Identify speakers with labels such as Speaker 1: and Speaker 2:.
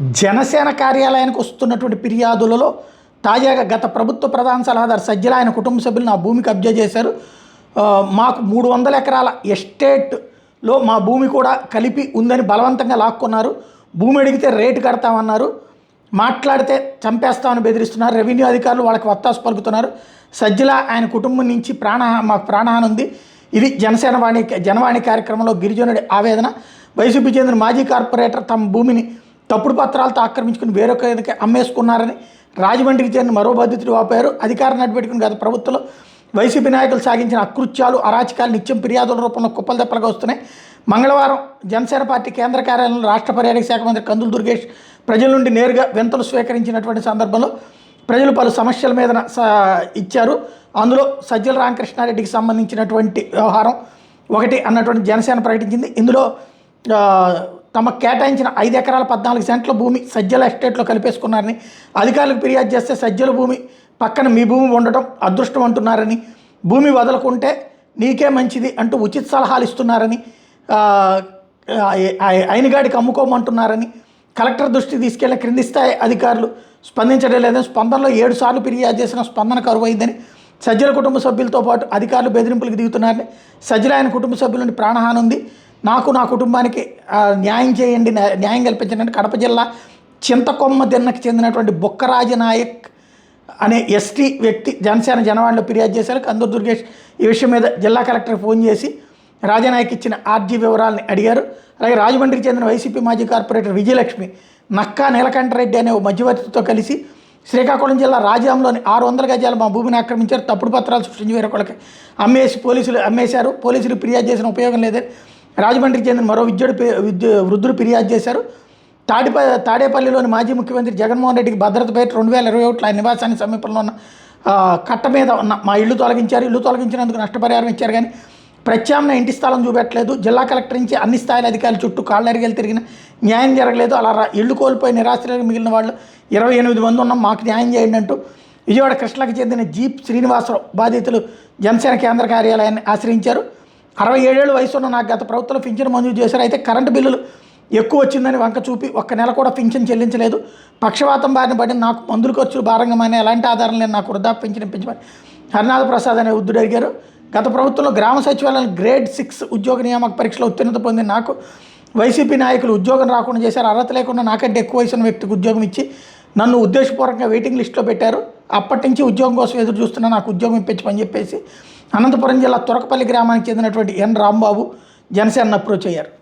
Speaker 1: జనసేన కార్యాలయానికి వస్తున్నటువంటి ఫిర్యాదులలో తాజాగా గత ప్రభుత్వ ప్రధాన సలహాదారు సజ్జల ఆయన కుటుంబ సభ్యులు నా భూమి కబ్జా చేశారు. మాకు మూడు వందల ఎకరాల ఎస్టేట్లో మా భూమి కూడా కలిపి ఉందని బలవంతంగా లాక్కున్నారు. భూమి అడిగితే రేటు కడతామన్నారు. మాట్లాడితే చంపేస్తామని బెదిరిస్తున్నారు. రెవెన్యూ అధికారులు వాళ్ళకి వత్తాసు పలుకుతున్నారు. సజ్జల ఆయన కుటుంబం నుంచి ప్రాణ మాకు ప్రాణహాని ఉంది. ఇది జనసేన వాణి జనవాణి కార్యక్రమంలో గిరిజనుడి ఆవేదన. వైసీపీ చెందిన మాజీ కార్పొరేటర్ తమ భూమిని తప్పుడు పత్రాలతో ఆక్రమించుకుని వేరొకరికి అమ్మేసుకున్నారని రాజమండ్రికి చెందిన మరో బాధితుడు వాపారు. అధికారం నడిపెట్టుకుని గత ప్రభుత్వంలో వైసీపీ నాయకులు సాగించిన అకృత్యాలు అరాచకాలు నిత్యం ఫిర్యాదుల రూపంలో కుప్పలు తెప్పలుగా వస్తున్నాయి మంగళవారం జనసేన పార్టీ కేంద్ర కార్యాలయంలో రాష్ట్ర పర్యాటక శాఖ మంత్రి కందులు దుర్గేష్ ప్రజల నుండి నేరుగా వింతలు స్వీకరించినటువంటి సందర్భంలో ప్రజలు పలు సమస్యల మీద స- ఇచ్చారు. అందులో సజ్జల రామకృష్ణారెడ్డికి సంబంధించినటువంటి వ్యవహారం ఒకటి అన్నటువంటి జనసేన ప్రకటించింది. ఇందులో తమకు కేటాయించిన ఐదు ఎకరాల పద్నాలుగు సెంట్ల భూమి సజ్జల ఎస్టేట్లో కలిపేసుకున్నారని అధికారులకు ఫిర్యాదు చేస్తే సజ్జల భూమి పక్కన మీ భూమి ఉండటం అదృష్టం అంటున్నారని భూమి వదలకుంటే నీకే మంచిది అంటూ ఉచిత సలహాలు ఇస్తున్నారని అయినగాడికి అమ్ముకోమంటున్నారని కలెక్టర్ దృష్టికి తీసుకెళ్ళిన క్రింది స్థాయి అధికారులు స్పందించడం లేదని స్పందనలో ఏడు సార్లు ఫిర్యాదు చేసిన స్పందన కరువైందని సజ్జల కుటుంబ సభ్యులతో పాటు అధికారులు బెదిరింపులకు దిగుతున్నారని సజ్జల ఆయన కుటుంబ సభ్యుల నుండి ప్రాణహాని ఉంది. నాకు నా కుటుంబానికి న్యాయం చేయండి న్యాయం కల్పించండి. కడప జిల్లా చింతకొమ్మ దిన్నకి చెందినటువంటి బొక్కరాజ నాయక్ అనే ఎస్టీ వ్యక్తి జనసేన జనవాణిలో ఫిర్యాదు చేశారు. కందూరు దుర్గేష్ ఈ విషయం మీద జిల్లా కలెక్టర్ ఫోన్ చేసి రాజనాయక్ ఇచ్చిన ఆర్జీ వివరాలని అడిగారు. అలాగే రాజమండ్రికి చెందిన వైసీపీ మాజీ కార్పొరేటర్ విజయలక్ష్మి నక్కా నీలకంఠరెడ్డి అనే ఓ మధ్యవర్తితో కలిసి శ్రీకాకుళం జిల్లా రాజ్యాంలోని ఆరు వందల గజాలు మా భూమిని ఆక్రమించారు. తప్పుడు పత్రాలు సృష్టించి వేరొకళ్ళకి అమ్మేసి పోలీసులు అమ్మేశారు. పోలీసులు ఫిర్యాదు చేసిన ఉపయోగం లేదని రాజమండ్రికి చెందిన మరో విద్యుడు పి- విద్యు వృద్ధుడు ఫిర్యాదు చేశారు. తాడిప తాడేపల్లిలోని మాజీ ముఖ్యమంత్రి జగన్మోహన్ రెడ్డికి భద్రత పేరు రెండు వేల ఇరవై ఒకటిలో ఆయన నివాసానికి సమీపంలో ఉన్న కట్ట మీద ఉన్న మా ఇల్లు తొలగించారు. ఇల్లు తొలగించినందుకు నష్టపరిహారం ఇచ్చారు కానీ ప్రత్యామ్నాయ ఇంటి స్థలం చూపెట్టలేదు. జిల్లా కలెక్టర్ నుంచి అన్ని స్థాయిల అధికారులు చుట్టూ కాళ్ళరిగేలు తిరిగిన న్యాయం జరగలేదు. అలా ఇల్లు కోల్పోయి నిరాశ్రయంగా మిగిలిన వాళ్ళు ఇరవై ఎనిమిది మంది ఉన్నాం. మాకు న్యాయం చేయండి అంటూ విజయవాడ కృష్ణకి చెందిన జీప్ శ్రీనివాసరావు బాధితులు జనసేన కేంద్ర కార్యాలయాన్ని ఆశ్రయించారు. అరవై ఏడేళ్ళు వయసు ఉన్న నాకు గత ప్రభుత్వంలో పింఛను మంజూరు చేశారు. అయితే కరెంటు బిల్లులు ఎక్కువ వచ్చిందని వంక చూపి ఒక్క నెల కూడా పింఛన్ చెల్లించలేదు. పక్షవాతం బారిన పడిన నాకు మందులు ఖర్చులు భారంగా మానే ఎలాంటి ఆధారం లేని నాకు వృద్ధాప్య పింఛన్ ఇప్పించమని హరినాథ ప్రసాద్ అనే వృద్ధుడు అడిగారు. గత ప్రభుత్వంలో గ్రామ సచివాలయం గ్రేడ్ సిక్స్ ఉద్యోగ నియామక పరీక్షలో ఉత్తీర్ణత పొందిన నాకు వైసీపీ నాయకులు ఉద్యోగం రాకుండా చేశారు. అర్హత లేకుండా నాకంటే ఎక్కువ వయసున్న వ్యక్తికి ఉద్యోగం ఇచ్చి నన్ను ఉద్దేశపూర్వకంగా వెయిటింగ్ లిస్ట్లో పెట్టారు. అప్పటి నుంచి ఉద్యోగం కోసం ఎదురు చూస్తున్నా నాకు ఉద్యోగం ఇప్పించమని చెప్పేసి అనంతపురం జిల్లా తురకపల్లి గ్రామానికి చెందినటువంటి ఎన్ రాంబాబు జనసేన అప్రోచ్ అయ్యారు.